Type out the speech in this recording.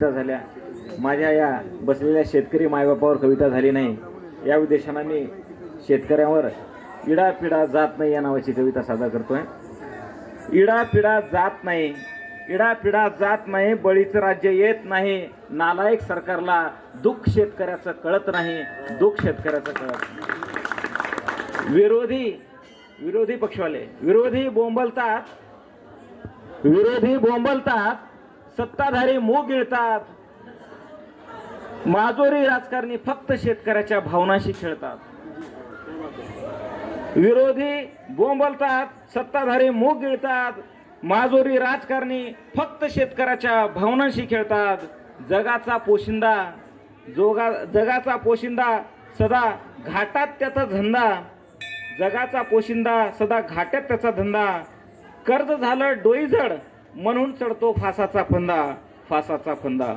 कविता झाल्या. माझ्या या बसलेल्या शेतकरी मायबापावर कविता झाली नाही. या उद्देशानं मी शेतकऱ्यावर इडा पिडा जात नाही या नावाची कविता सादर करतोय. इडा पिडा जात नाही. इडा पिडा जात नाही बळीचं राज्य येत नाही. नालायक सरकारला दुःख शेतकऱ्याचं कळत नाही. दुःख शेतकऱ्याचं कळत नाही. विरोधी विरोधी पक्षवाले विरोधी बोंबलतात. विरोधी बोंबलतात. सत्ताधारी मो गिळतात. माजोरी राजकारणी फक्त शेतकऱ्याच्या भावनाशी खेळतात. विरोधी बोंबलतात सत्ताधारी मो गिळतात. माजोरी राजकारणी फक्त शेतकऱ्याच्या भावनांशी खेळतात. जगाचा पोशिंदा जोगा जगाचा पोशिंदा सदा घाटात त्याचा धंदा. जगाचा पोशिंदा सदा घाट्यात त्याचा धंदा. कर्ज झालं डोईजड म्हणून चढतो फासाचा फंदा फासाचा फंदा.